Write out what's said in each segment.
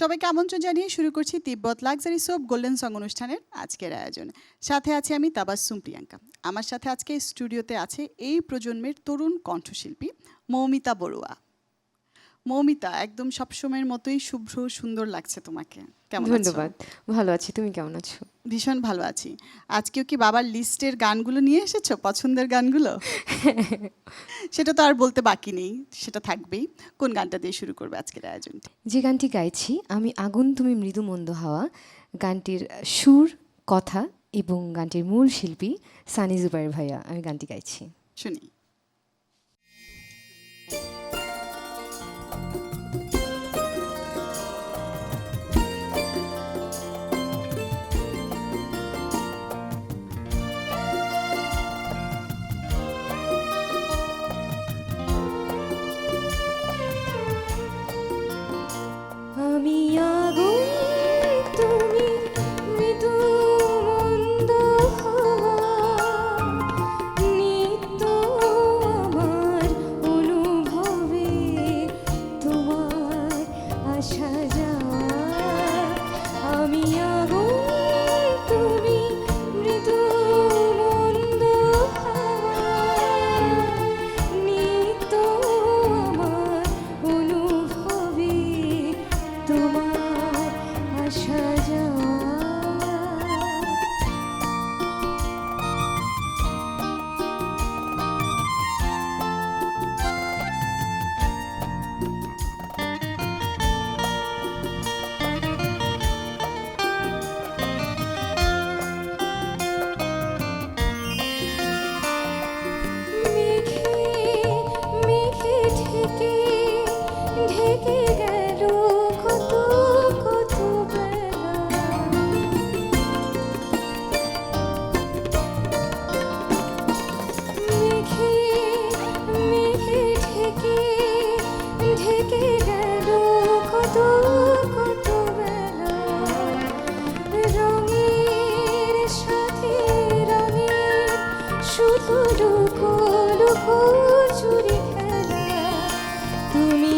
সবাইকে আমন্ত্রণ জানিয়ে শুরু করছি Tibbet luxury soap golden song অনুষ্ঠানের আজকের আয়োজন। সাথে আছি আমি তাবাসুম প্রিয়াঙ্কা। আমার সাথে আজকে স্টুডিওতে আছে এই প্রজন্মের তরুণ কণ্ঠশিল্পী মৌমিতা বড়ুয়া। মৌমিতা, একদম সবসময়ের মতোই শুভ্র, সুন্দর লাগছে তোমাকে। কেমন ধন্যবাদ। ভালো আছি। তুমি কেমন আছো? ভীষণ ভালো আছি। আজকেও কি বাবার লিস্টের গানগুলো নিয়ে এসেছ? পছন্দের গানগুলো? সেটা তো আর বলতে বাকি নেই সেটা থাকবেই। কোন গানটা দিয়ে শুরু করবে আজকের আয়োজনটি? যে গানটি গাইছি আমি আগুন তুমি মৃদু মন্দ হাওয়া গানটির সুর কথা এবং গানটির মূল শিল্পী সানি জুবাইর ভাইয়া আমি গানটি গাইছি। শুনি। তুমি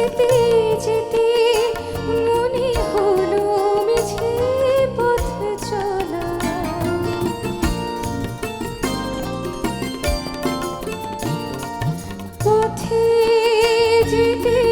যেতে যেতে মনে হলো মিছে পথ চলা। পথে যেতে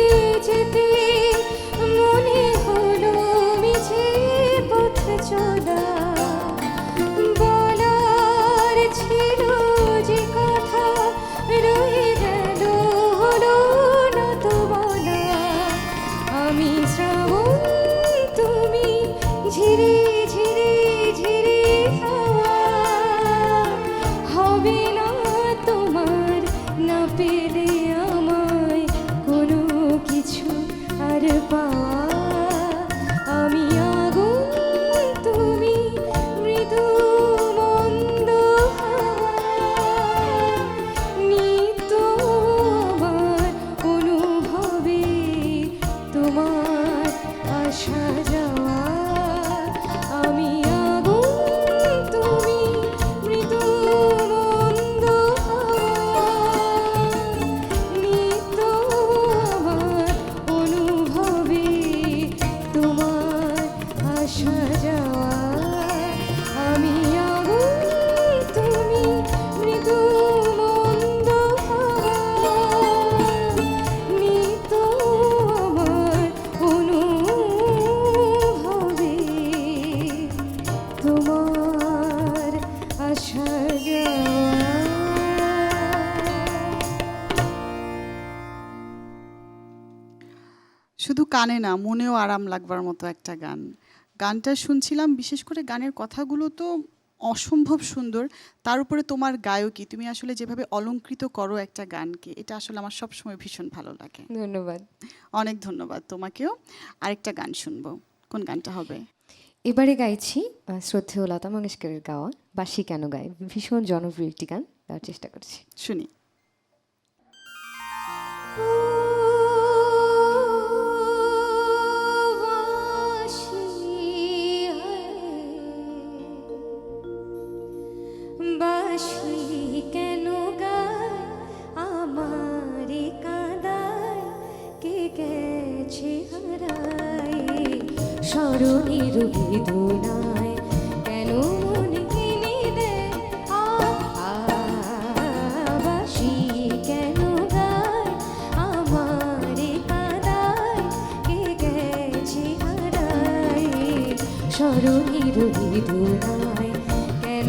শুধু কানে না মনেও আরাম লাগবার মতো একটা গান। গানটা শুনছিলাম বিশেষ করে গানের কথাগুলো তো অসম্ভব সুন্দর। তার উপরে তোমার গায়কী তুমি আসলে যেভাবে অলঙ্কৃত করো একটা গানকে এটা আসলে আমার সবসময় ভীষণ ভালো লাগে। ধন্যবাদ। অনেক ধন্যবাদ তোমাকেও। আরেকটা গান শুনব কোন গানটা হবে? এবারে গাইছি শ্রদ্ধেয় লতা মঙ্গেশকরের গাওয়া বাসি কেন গায়? ভীষণ জনপ্রিয় একটি গান গাওয়ার চেষ্টা করছি। শুনি। স্মরণের বেদনায় কেন মনে কিনে দেয় আ আ, বাসি কেন গায় আমার কাদায় কে গেছে হারায়? স্মরণের বেদনায় কিনে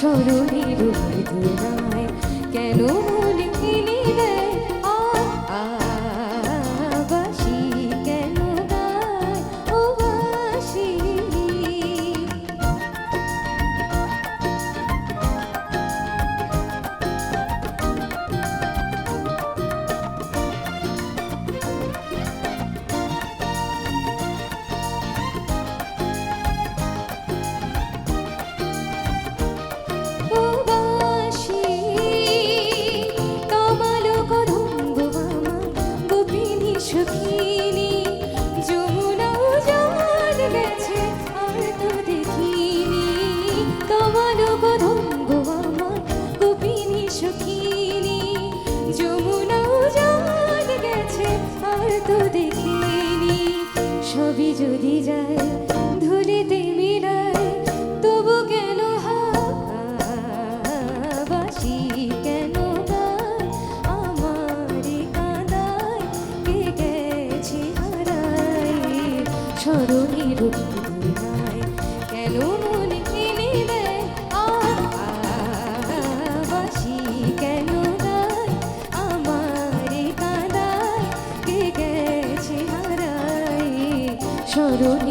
সরুণের কেন তো দেখিনি, সবই যদি যায়, ধুলিতে মিলায় তবু কেন হাসি কেন আমার কাঁদায়? কে গেছে হারাই সরণী রূপ Dudu.